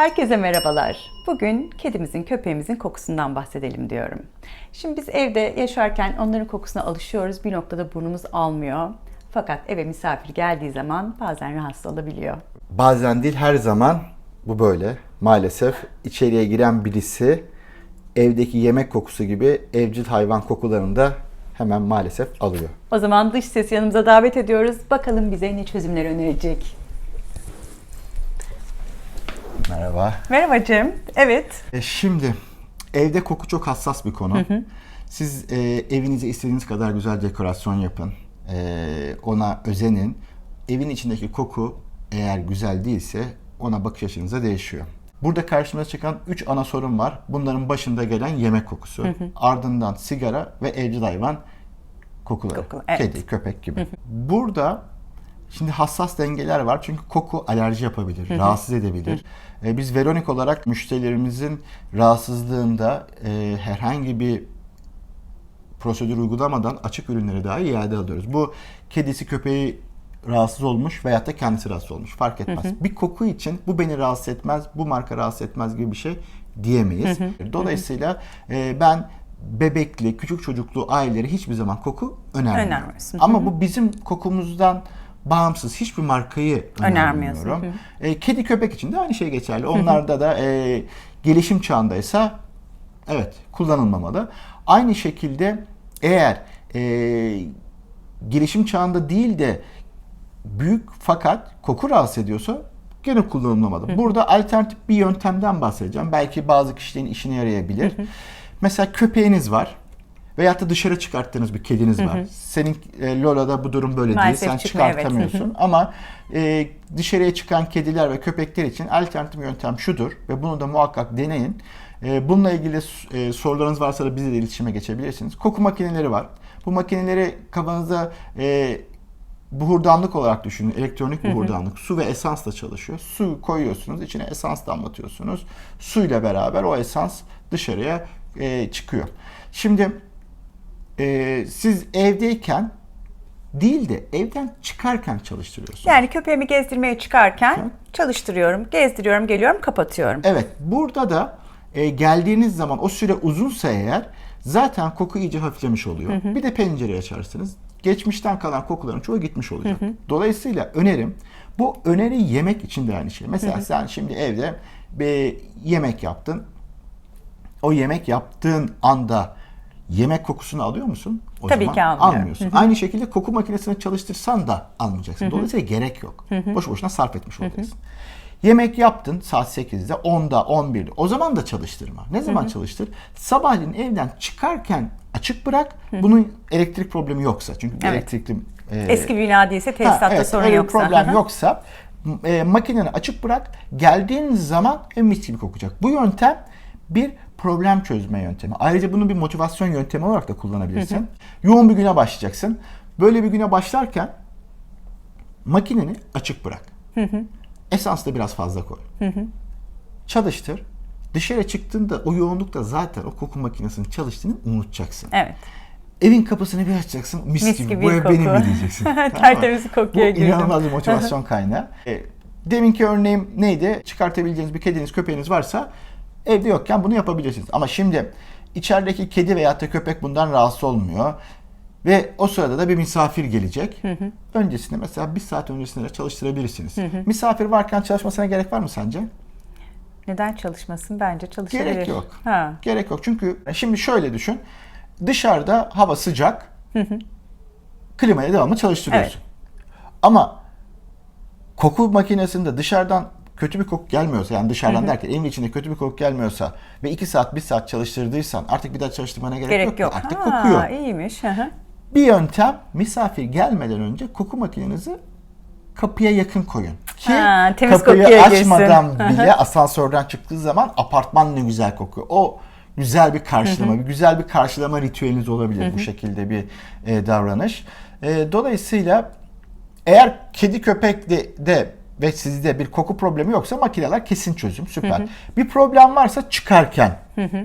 Herkese merhabalar. Bugün kedimizin, köpeğimizin kokusundan bahsedelim diyorum. Şimdi biz evde yaşarken onların kokusuna alışıyoruz. Bir noktada burnumuz almıyor. Fakat eve misafir geldiği zaman bazen rahatsız olabiliyor. Bazen değil her zaman bu böyle. Maalesef içeriye giren birisi evdeki yemek kokusu gibi evcil hayvan kokularını da hemen maalesef alıyor. O zaman dış ses yanımıza davet ediyoruz. Bakalım bize ne çözümler önerecek. Merhaba. Merhaba Cem. Evet. E şimdi evde koku çok hassas bir konu. Siz e, evinize istediğiniz kadar güzel dekorasyon yapın. E, ona özenin. Evin içindeki koku eğer güzel değilse ona bakış açınıza değişiyor. Burada karşımıza çıkan 3 ana sorun var. Bunların başında gelen yemek kokusu, ardından sigara ve evcil hayvan kokuları. Koku, evet. Kedi, köpek gibi. Burada Şimdi hassas dengeler var çünkü koku alerji yapabilir, rahatsız edebilir. E, biz Veronik olarak müşterilerimizin rahatsızlığında e, herhangi bir prosedür uygulamadan açık ürünleri dahi iade alıyoruz. Bu kedisi köpeği rahatsız olmuş veyahut da kendisi rahatsız olmuş fark etmez. Bir koku için bu beni rahatsız etmez, bu marka rahatsız etmez gibi bir şey diyemeyiz. Dolayısıyla e, ben bebekli, küçük çocuklu aileleri hiçbir zaman koku önermiyorum. Önermiyorsun. Ama bu bizim kokumuzdan bağımsız hiçbir markayı önermiyorum. E, kedi köpek için de aynı şey geçerli. Onlarda da e, gelişim çağındaysa evet kullanılmamalı. Aynı şekilde eğer e, gelişim çağında değil de büyük fakat koku rahatsız ediyorsa gene kullanılmamalı. Burada alternatif bir yöntemden bahsedeceğim. Belki bazı kişilerin işine yarayabilir. Mesela köpeğiniz var. Veyahut da dışarı çıkarttığınız bir kediniz var. Senin e, Lola'da bu durum böyle Maalesef değil. Sen çıkmıyor, evet. çıkartamıyorsun. Ama e, dışarıya çıkan kediler ve köpekler için alternatif yöntem şudur ve bunu da muhakkak deneyin. E, bununla ilgili e, sorularınız varsa da bizle de iletişime geçebilirsiniz. Koku makineleri var. Bu makineleri kafanızda e, buhurdanlık olarak düşünün. Elektronik buhurdanlık. Su ve esansla çalışıyor. Su koyuyorsunuz. içine esans damlatıyorsunuz. Suyla beraber o esans dışarıya e, çıkıyor. Şimdi e, siz evdeyken değil de evden çıkarken çalıştırıyorsunuz. Yani köpeğimi gezdirmeye çıkarken çalıştırıyorum, gezdiriyorum, geliyorum, kapatıyorum. Evet, burada da e, geldiğiniz zaman o süre uzunsa eğer zaten koku iyice hafiflemiş oluyor. Bir de pencereyi açarsınız. Geçmişten kalan kokuların çoğu gitmiş olacak. Dolayısıyla önerim bu öneri yemek için de aynı şey. Mesela sen şimdi evde bir yemek yaptın. O yemek yaptığın anda yemek kokusunu alıyor musun? O Tabii zaman ki almıyorum. almıyorsun. Aynı şekilde koku makinesini çalıştırsan da almayacaksın. Dolayısıyla gerek yok. Boş boşuna sarf etmiş olacaksın. Yemek yaptın saat 8'de, 10'da, 11'de. O zaman da çalıştırma. Ne zaman çalıştır? Sabahleyin evden çıkarken açık bırak. Bunun elektrik problemi yoksa. Çünkü Evet. elektrikli e, Eski bina değilse Ha, tesisatta evet, sorun yoksa. problem Hı hı. yoksa e, makineni açık bırak. Geldiğin zaman en mis gibi kokacak. Bu yöntem bir problem çözme yöntemi. Ayrıca bunu bir motivasyon yöntemi olarak da kullanabilirsin. Yoğun bir güne başlayacaksın. Böyle bir güne başlarken makineni açık bırak. Esans da biraz fazla koy. Çalıştır. Dışarı çıktığında o yoğunlukta zaten o koku makinesinin çalıştığını unutacaksın. Evet. Evin kapısını bir açacaksın. Mis, Mis gibi, gibi bu ev benim koku. mi diyeceksin. Tamam? Tertemiz kokuya Bu girdim. inanılmaz bir motivasyon kaynağı. E, deminki örneğim neydi? Çıkartabileceğiniz bir kediniz, köpeğiniz varsa evde yokken bunu yapabilirsiniz. Ama şimdi içerideki kedi veya da köpek bundan rahatsız olmuyor. Ve o sırada da bir misafir gelecek. Öncesinde mesela bir saat öncesinde de çalıştırabilirsiniz. Misafir varken çalışmasına gerek var mı sence? Neden çalışmasın? Bence çalışabilir. Gerek yok. Ha. Gerek yok. Çünkü şimdi şöyle düşün. Dışarıda hava sıcak. Klimayı devamlı çalıştırıyorsun. Ama koku makinesinde dışarıdan kötü bir koku gelmiyorsa yani dışarıdan derken evin içinde kötü bir koku gelmiyorsa ve 2 saat 1 saat çalıştırdıysan artık bir daha çalıştırmana gerek, Gerek yok. yok. Artık Ha, kokuyor. iyiymiş. Hı hı. Bir yöntem misafir gelmeden önce koku makinenizi kapıya yakın koyun. Ki Ha, temiz kapıyı kokuya girsin. açmadan bile asansörden çıktığı zaman apartman ne güzel kokuyor. O güzel bir karşılama, bir güzel bir karşılama ritüeliniz olabilir bu şekilde bir e, davranış. E, dolayısıyla eğer kedi köpek de, de ve sizde bir koku problemi yoksa makineler kesin çözüm süper. Bir problem varsa çıkarken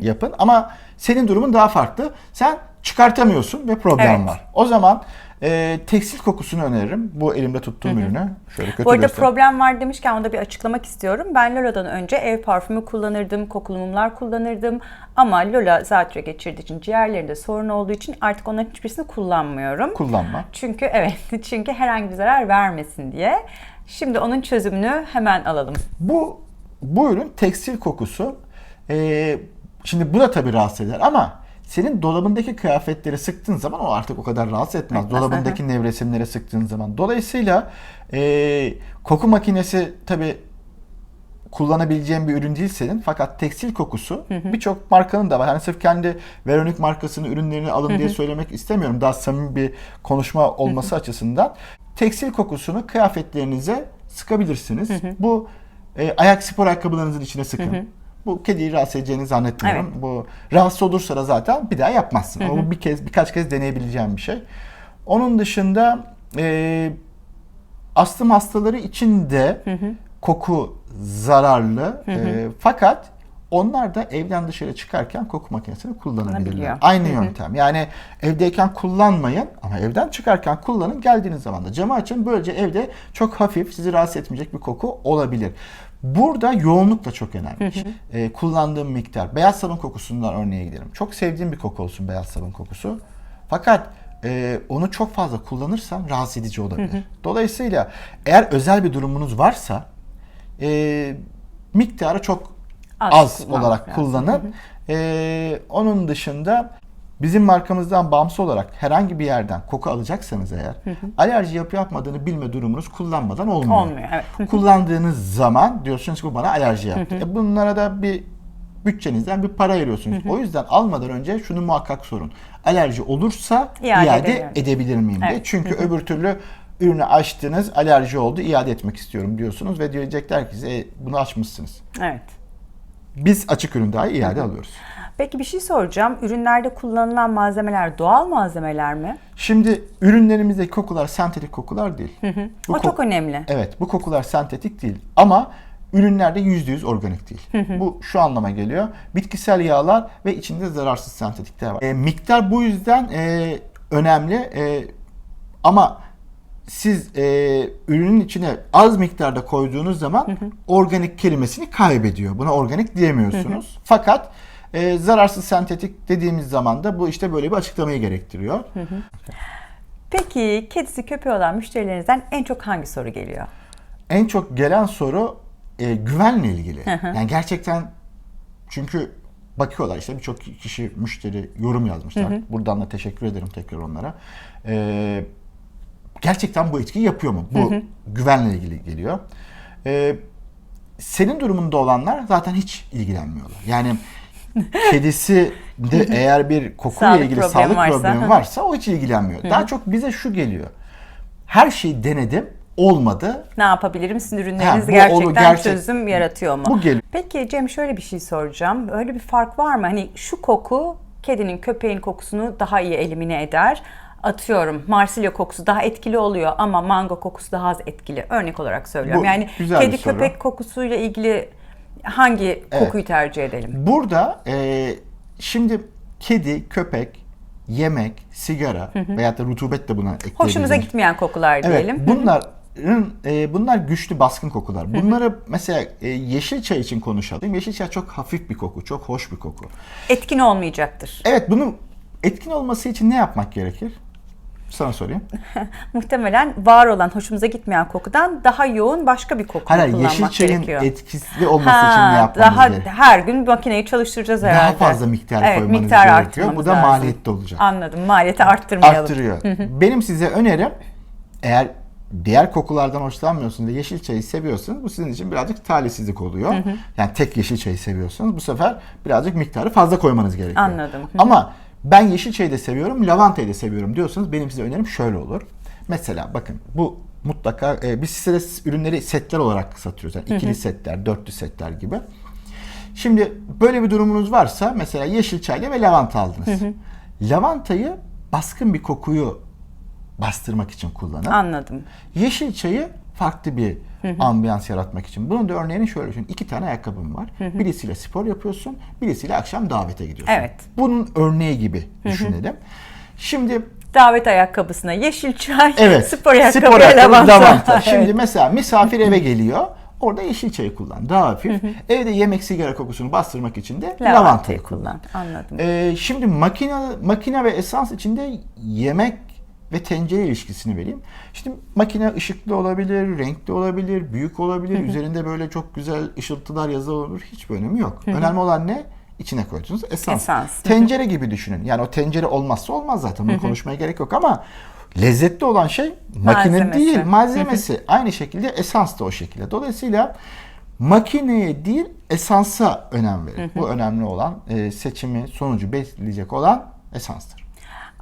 yapın ama senin durumun daha farklı. Sen çıkartamıyorsun ve problem Evet. var. O zaman e, tekstil kokusunu öneririm. Bu elimde tuttuğum ürünü. Şöyle kötü Bu arada göstereyim. problem var demişken onu da bir açıklamak istiyorum. Ben Lola'dan önce ev parfümü kullanırdım, kokulu mumlar kullanırdım. Ama Lola zatürre geçirdiği için, ciğerlerinde sorun olduğu için artık onların hiçbirisini kullanmıyorum. kullanma. Çünkü evet, çünkü herhangi bir zarar vermesin diye. Şimdi onun çözümünü hemen alalım. Bu bu ürün tekstil kokusu. Ee, şimdi bu da tabii rahatsız eder ama senin dolabındaki kıyafetleri sıktığın zaman o artık o kadar rahatsız etmez. Dolabındaki nevresimleri sıktığın zaman. Dolayısıyla ee, koku makinesi tabii kullanabileceğin bir ürün değil senin. Fakat tekstil kokusu birçok markanın da var. Hani sırf kendi Veronik markasının ürünlerini alın diye söylemek istemiyorum. Daha samimi bir konuşma olması açısından. Tekstil kokusunu kıyafetlerinize sıkabilirsiniz. Bu e, ayak spor ayakkabılarınızın içine sıkın. Bu kediyi rahatsız edeceğini zannetmiyorum. Bu rahatsız olursa da zaten bir daha yapmazsın. Ama bu bir kez birkaç kez deneyebileceğim bir şey. Onun dışında e, astım hastaları için de koku zararlı. E, fakat onlar da evden dışarı çıkarken koku makinesini kullanabilirler. Aynı yöntem. Yani evdeyken kullanmayın ama evden çıkarken kullanın. Geldiğiniz zaman da camı açın. Böylece evde çok hafif, sizi rahatsız etmeyecek bir koku olabilir. Burada yoğunluk da çok önemli. E, kullandığım miktar. Beyaz sabun kokusundan örneğe gidelim. Çok sevdiğim bir koku olsun beyaz sabun kokusu. Fakat e, onu çok fazla kullanırsan rahatsız edici olabilir. Dolayısıyla eğer özel bir durumunuz varsa e, miktarı çok Az az, olarak lazım. kullanın. E, onun dışında bizim markamızdan bağımsız olarak herhangi bir yerden koku alacaksanız eğer alerji yapı yapmadığını bilme durumunuz kullanmadan olmuyor. Olmuyor, evet. Kullandığınız zaman diyorsunuz ki bu bana alerji yaptı. E bunlara da bir bütçenizden bir para ayırıyorsunuz. O yüzden almadan önce şunu muhakkak sorun. Alerji olursa İade iade, edebilir miyim diye. Evet. Çünkü öbür türlü ürünü açtınız, alerji oldu, iade etmek istiyorum diyorsunuz ve diyecekler ki size "E, bunu açmışsınız. Evet. Biz açık ürün dahi iade alıyoruz. Peki bir şey soracağım. Ürünlerde kullanılan malzemeler doğal malzemeler mi? Şimdi ürünlerimizdeki kokular sentetik kokular değil. Bu o çok önemli. Evet, bu kokular sentetik değil ama ürünlerde %100 organik değil. bu şu anlama geliyor. Bitkisel yağlar ve içinde zararsız sentetikler var. E, miktar bu yüzden e, önemli E, ama siz e, ürünün içine az miktarda koyduğunuz zaman organik kelimesini kaybediyor. Buna organik diyemiyorsunuz. Fakat e, zararsız sentetik dediğimiz zaman da bu işte böyle bir açıklamayı gerektiriyor. Peki kedisi köpeği olan müşterilerinizden en çok hangi soru geliyor? En çok gelen soru e, güvenle ilgili. Yani gerçekten çünkü bakıyorlar işte birçok kişi müşteri yorum yazmışlar. Buradan da teşekkür ederim tekrar onlara. E, gerçekten bu etkiyi yapıyor mu? Bu güvenle ilgili geliyor. E, senin durumunda olanlar zaten hiç ilgilenmiyorlar. Yani kedisi de eğer bir kokuyla Sağlık ilgili problemi sağlık varsa. problemi varsa o hiç ilgilenmiyor. Daha çok bize şu geliyor. Her şeyi denedim, olmadı. Ne yapabilirim? Sizin ürünleriniz Ha, gerçekten gerçek- çözüm yaratıyor mu? Bu geliyor. Peki Cem şöyle bir şey soracağım. Öyle bir fark var mı? Hani şu koku kedinin, köpeğin kokusunu daha iyi elimine eder. Atıyorum Marsilya kokusu daha etkili oluyor ama mango kokusu daha az etkili. Örnek olarak söylüyorum. Bu yani kedi köpek kokusuyla ilgili hangi kokuyu tercih edelim? Burada e, şimdi kedi, köpek, yemek, sigara veyahut da rutubet de buna ekleyebiliriz. Hoşumuza gitmeyen kokular diyelim. Evet, bunların e, bunlar güçlü baskın kokular. Bunları mesela e, yeşil çay için konuşalım. Yeşil çay çok hafif bir koku, çok hoş bir koku. Etkin olmayacaktır. Evet, bunun etkin olması için ne yapmak gerekir? Sana sorayım. Muhtemelen var olan hoşumuza gitmeyen kokudan daha yoğun başka bir koku Hayır, kullanmak yeşil çayın gerekiyor. etkili olması için ne Ha, yapmamız daha gerekir? her gün makineyi çalıştıracağız Daha herhalde. fazla miktar evet, koymanız miktar gerekiyor. Bu da lazım. maliyetli olacak. Anladım. Maliyeti arttırmayalım. arttırıyor. Benim size önerim eğer diğer kokulardan hoşlanmıyorsunuz ve yeşil çayı seviyorsanız bu sizin için birazcık talihsizlik oluyor. Yani tek yeşil çayı seviyorsanız bu sefer birazcık miktarı fazla koymanız gerekiyor. Anladım. Hı. Ama ben yeşil çayı da seviyorum, lavantayı da seviyorum diyorsanız benim size önerim şöyle olur. Mesela bakın bu mutlaka e, biz size ürünleri setler olarak satıyoruz. Yani ikili setler, dörtlü setler gibi. Şimdi böyle bir durumunuz varsa mesela yeşil çayla ve lavanta aldınız. Lavantayı baskın bir kokuyu bastırmak için kullanın. Anladım. Yeşil çayı farklı bir ambiyans yaratmak için. Bunun da örneğini şöyle düşün. İki tane ayakkabım var. Birisiyle spor yapıyorsun, birisiyle akşam davete gidiyorsun. Evet. Bunun örneği gibi düşünelim. Şimdi Davet ayakkabısına yeşil çay, Evet. spor ayakkabı, spor ayakkabı, lavanta. lavanta. Şimdi Evet. mesela misafir eve geliyor. Orada yeşil çayı kullan. Daha hafif. Evde yemek sigara kokusunu bastırmak için de lavantayı Lavantayı kullan. kullan. Anladım. Ee, şimdi makine makine ve esans içinde yemek ve tencere ilişkisini vereyim. Şimdi makine ışıklı olabilir, renkli olabilir, büyük olabilir, üzerinde böyle çok güzel ışıltılar yazı olur. Hiç bir önemi yok. Önemli olan ne? İçine koyduğunuz esans. Esans. Tencere gibi düşünün. Yani o tencere olmazsa olmaz zaten. Bunu konuşmaya gerek yok ama lezzetli olan şey makine Malzemesi. değil, malzemesi. Aynı şekilde esans da o şekilde. Dolayısıyla makineye değil esansa önem verin. Bu önemli olan e, seçimi sonucu belirleyecek olan esanstır.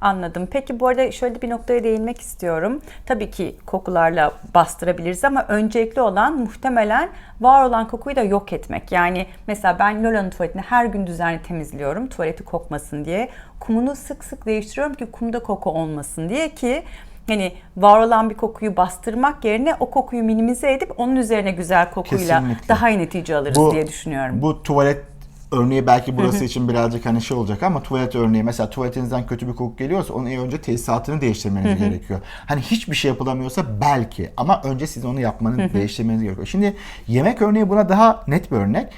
Anladım. Peki bu arada şöyle bir noktaya değinmek istiyorum. Tabii ki kokularla bastırabiliriz ama öncelikli olan muhtemelen var olan kokuyu da yok etmek. Yani mesela ben Lola'nın tuvaletini her gün düzenli temizliyorum. Tuvaleti kokmasın diye. Kumunu sık sık değiştiriyorum ki kumda koku olmasın diye ki hani var olan bir kokuyu bastırmak yerine o kokuyu minimize edip onun üzerine güzel kokuyla Kesinlikle. daha iyi netice alırız Bu- diye düşünüyorum. Bu tuvalet örneği belki burası için birazcık hani şey olacak ama tuvalet örneği mesela tuvaletinizden kötü bir koku geliyorsa onun önce tesisatını değiştirmeniz gerekiyor. Hani hiçbir şey yapılamıyorsa belki ama önce siz onu yapmanın değiştirmeniz gerekiyor. Şimdi yemek örneği buna daha net bir örnek.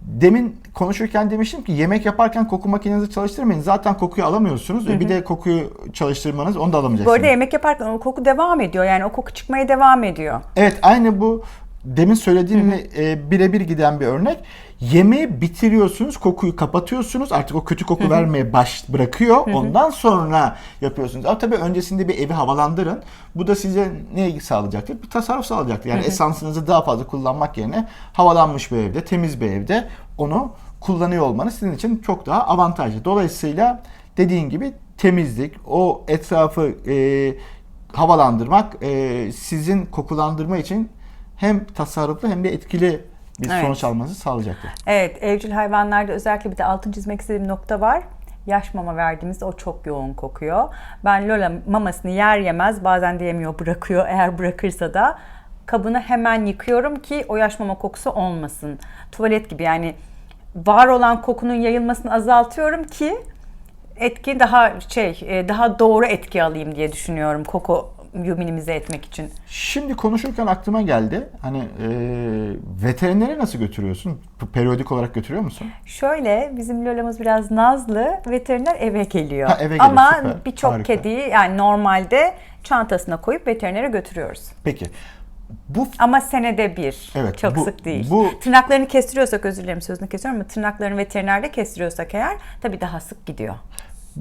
Demin konuşurken demiştim ki yemek yaparken koku makinenizi çalıştırmayın. Zaten kokuyu alamıyorsunuz. E bir de kokuyu çalıştırmanız onu da Bu alamayacaksınız. arada yemek yaparken o koku devam ediyor. Yani o koku çıkmaya devam ediyor. Evet aynı bu demin söylediğimle e, birebir giden bir örnek. Yemeği bitiriyorsunuz, kokuyu kapatıyorsunuz. Artık o kötü koku vermeye baş bırakıyor. Ondan sonra yapıyorsunuz. Ama tabii öncesinde bir evi havalandırın. Bu da size ne sağlayacaktır? Bir tasarruf sağlayacaktır. Yani esansınızı daha fazla kullanmak yerine havalanmış bir evde, temiz bir evde onu kullanıyor olmanız sizin için çok daha avantajlı. Dolayısıyla dediğin gibi temizlik, o etrafı e, havalandırmak e, sizin kokulandırma için hem tasarruflu hem de etkili bir Evet. sonuç almanızı sağlayacaktır. Evet, evcil hayvanlarda özellikle bir de altın çizmek istediğim nokta var. Yaş mama verdiğimizde o çok yoğun kokuyor. Ben Lola mamasını yer yemez bazen de yemiyor bırakıyor. Eğer bırakırsa da kabını hemen yıkıyorum ki o yaş mama kokusu olmasın. Tuvalet gibi yani var olan kokunun yayılmasını azaltıyorum ki etki daha şey e, daha doğru etki alayım diye düşünüyorum kokuyu minimize etmek için. Şimdi konuşurken aklıma geldi. Hani e, veterinere nasıl götürüyorsun? Periyodik olarak götürüyor musun? Şöyle bizim Lola'mız biraz nazlı. Veteriner eve geliyor. Ha, eve geliyor, Ama birçok kediyi yani normalde çantasına koyup veterinere götürüyoruz. Peki. Bu Ama senede bir. Evet, Çok bu- sık değil. bu- Tırnaklarını kestiriyorsak özür dilerim sözünü kesiyorum ama tırnaklarını veterinerde kestiriyorsak eğer tabii daha sık gidiyor.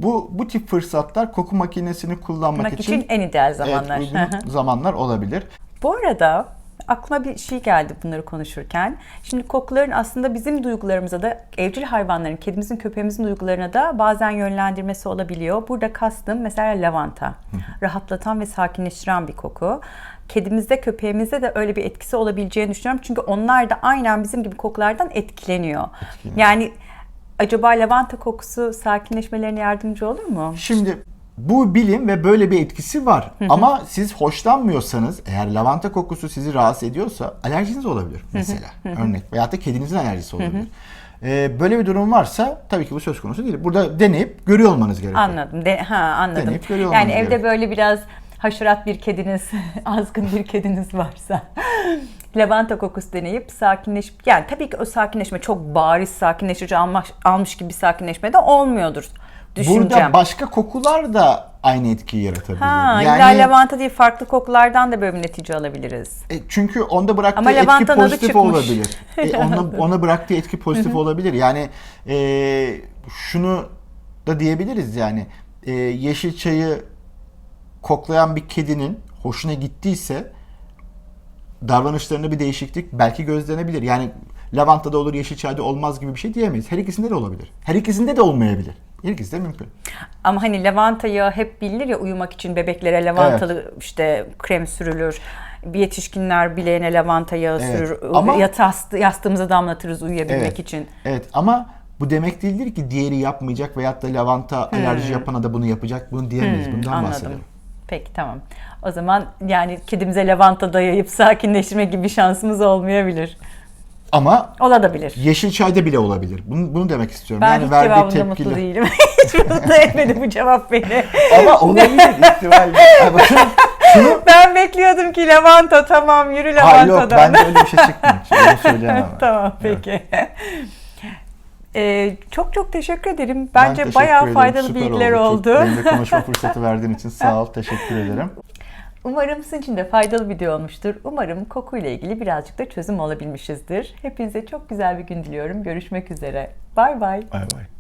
Bu bu tip fırsatlar koku makinesini kullanmak Tırnak için, için en ideal zamanlar. Evet, zamanlar olabilir. Bu arada aklıma bir şey geldi bunları konuşurken. Şimdi kokuların aslında bizim duygularımıza da evcil hayvanların, kedimizin, köpeğimizin duygularına da bazen yönlendirmesi olabiliyor. Burada kastım mesela lavanta. Rahatlatan ve sakinleştiren bir koku. Kedimizde, köpeğimizde de öyle bir etkisi olabileceğini düşünüyorum. Çünkü onlar da aynen bizim gibi kokulardan etkileniyor. Yani acaba lavanta kokusu sakinleşmelerine yardımcı olur mu? Şimdi bu bilim ve böyle bir etkisi var. Ama siz hoşlanmıyorsanız eğer lavanta kokusu sizi rahatsız ediyorsa alerjiniz olabilir mesela. Örnek veyahut da kedinizin alerjisi olabilir. Ee, böyle bir durum varsa tabii ki bu söz konusu değil. Burada deneyip görüyor olmanız gerekiyor. Anladım. De, ha anladım. Deneyip görüyor yani olmanız evde gerekiyor. böyle biraz haşerat bir kediniz, azgın bir kediniz varsa lavanta kokusu deneyip sakinleşip yani tabii ki o sakinleşme çok bariz sakinleşici almış, almış gibi bir sakinleşme de olmuyordur düşüncem. Burada başka kokular da aynı etkiyi yaratabilir. ha, illa lavanta değil farklı kokulardan da böyle bir netice alabiliriz. E, çünkü onda bıraktığı Ama etki pozitif olabilir. E, ona, ona bıraktığı etki pozitif olabilir. Yani e, şunu da diyebiliriz yani e, yeşil çayı koklayan bir kedinin hoşuna gittiyse davranışlarında bir değişiklik belki gözlenebilir. Yani lavantada olur, yeşil çayda olmaz gibi bir şey diyemeyiz. Her ikisinde de olabilir. Her ikisinde de olmayabilir. Her ikisi de mümkün. Ama hani lavantayı hep bilinir ya uyumak için bebeklere lavantalı işte krem sürülür. Bir yetişkinler bileğine lavanta yağı Evet. sürür. Ama- Yatağız- yastığımıza damlatırız uyuyabilmek Evet. için. Evet ama bu demek değildir ki diğeri yapmayacak veyahut da lavanta alerji yapana da bunu yapacak. Bunu diyemeyiz. Bundan anladım. bahsedelim. Peki tamam. O zaman yani kedimize lavanta dayayıp sakinleştirme gibi şansımız olmayabilir. Ama Olabilir. yeşil çayda bile olabilir. Bunu, bunu demek istiyorum. Ben yani hiç verdiği cevabımda mutlu tepkiyle. değilim. hiç mutlu etmedi bu cevap beni. Ama olabilir bakın, şunu Ben bekliyordum ki lavanta tamam yürü Hayır yok bende öyle bir şey çıkmıyor. Onu söyleyemem. tamam peki. Ee, çok çok teşekkür ederim. Ben Bence teşekkür bayağı ederim. faydalı Süper bilgiler Çok oldu. Benimle konuşma fırsatı verdiğin için sağ ol. Teşekkür ederim. Umarım sizin için de faydalı video olmuştur. Umarım kokuyla ilgili birazcık da çözüm olabilmişizdir. Hepinize çok güzel bir gün diliyorum. Görüşmek üzere. Bay bay. Bay bay.